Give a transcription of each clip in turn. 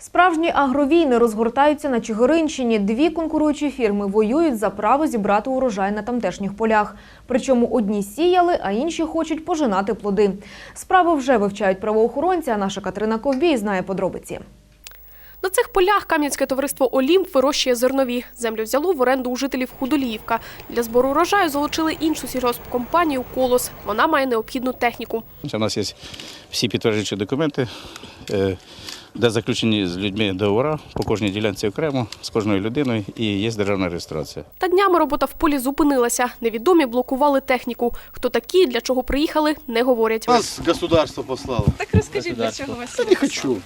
Справжні агровійни розгортаються на Чигиринщині. Дві конкуруючі фірми воюють за право зібрати урожай на тамтешніх полях. Причому одні сіяли, а інші хочуть пожинати плоди. Справу вже вивчають правоохоронці, а наша Катерина Ковбій знає подробиці. На цих полях Кам'янське товариство Олімп вирощує зернові. Землю взяло в оренду у жителів Худоліївка. Для збору урожаю залучили іншу сільгоспкомпанію «Колос». Вона має необхідну техніку. У нас є всі підтверджуючі документи, е, де заключені з людьми договори по кожній ділянці окремо, з кожною людиною і є державна реєстрація. Та днями робота в полі зупинилася. Невідомі блокували техніку. Хто такі, для чого приїхали, не говорять. Нас государство послало. Так розкажіть, для чого вас? Да не хочу.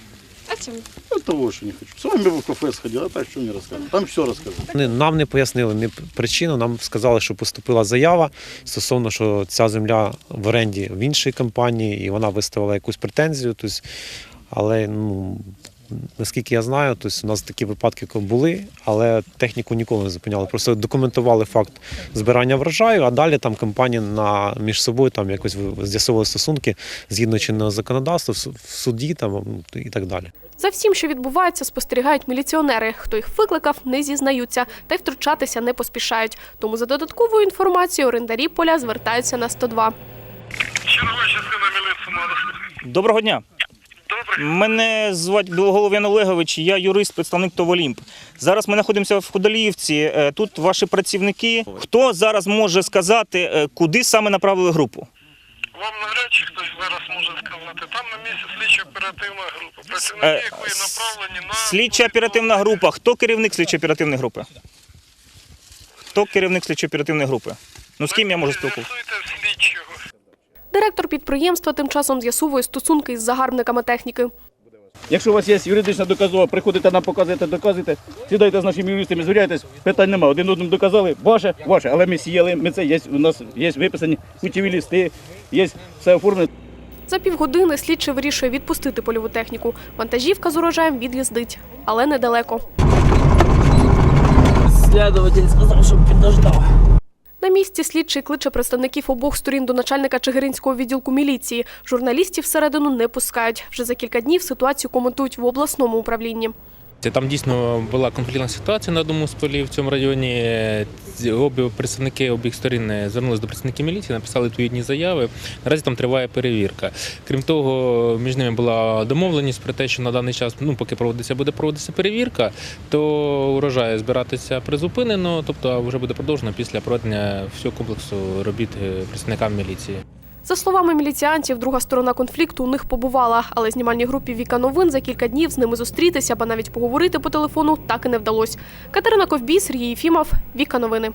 А чому? От того, що не хочу. С вами бы в кафе сходил, а так что мне рассказывать? Там все рассказывают. Вони нам не пояснили ні причину. Нам сказали, що поступила заява стосовно, що ця земля в оренді в іншій компанії, і вона виставила якусь претензію. Тобто, але ну. Наскільки я знаю, тобто у нас такі випадки були, але техніку ніколи не зупиняли. Просто документували факт збирання врожаю, а далі там компанії на між собою там якось з'ясовували стосунки згідно чинного законодавства в суді там і так далі. За всім, що відбувається, спостерігають міліціонери. Хто їх викликав, не зізнаються, та й втручатися не поспішають. Тому за додатковою інформацією орендарі поля звертаються на 102. Чергова частина Доброго дня. Мене звати Білоголов Ян Олегович, я юрист, представник ТОВ «Олімп». Зараз ми знаходимося в Ходоліївці. Е, Тут ваші працівники. Хто зараз може сказати, е, куди саме направили групу? Вам навряд чи хтось зараз може сказати. Там на місці слідчо оперативна група. Працівники, Е, якої направлені на Слідча оперативна група. Хто керівник слідчо оперативної групи? Хто керівник слідчо оперативної групи? Ну з ким я можу спілкуватися? Директор підприємства тим часом з'ясовує стосунки із загарбниками техніки. Якщо у вас є юридична доказова, приходите нам показуєте, доказуєте, сідайте з нашими юристами, звіряйтесь, питань немає. Один одному доказали, ваше, ваше, але ми сіяли, ми це є, у нас є виписані кутєві листи, є все оформлено. За півгодини слідчий вирішує відпустити польову техніку. Вантажівка з урожаєм від'їздить, але недалеко. Слідователь сказав, щоб підождав. На місці слідчий кличе представників обох сторін до начальника Чигиринського відділку міліції. Журналістів всередину не пускають. Вже за кілька днів ситуацію коментують в обласному управлінні. Там дійсно була конфліктна ситуація на одному з полів в цьому районі. Обі представники обох сторін звернулися до представників міліції, написали відповідні заяви. Наразі там триває перевірка. Крім того, між ними була домовленість про те, що на даний час, ну поки проводиться, буде проводитися перевірка, то урожай збиратися призупинено, тобто вже буде продовжено після проведення всього комплексу робіт е, представникам міліції. За словами міліціантів, друга сторона конфлікту у них побувала, але знімальній групі Віка новин за кілька днів з ними зустрітися, ба навіть поговорити по телефону так і не вдалося. Катерина Ковбій, Сергій Єфімов, Віка новини.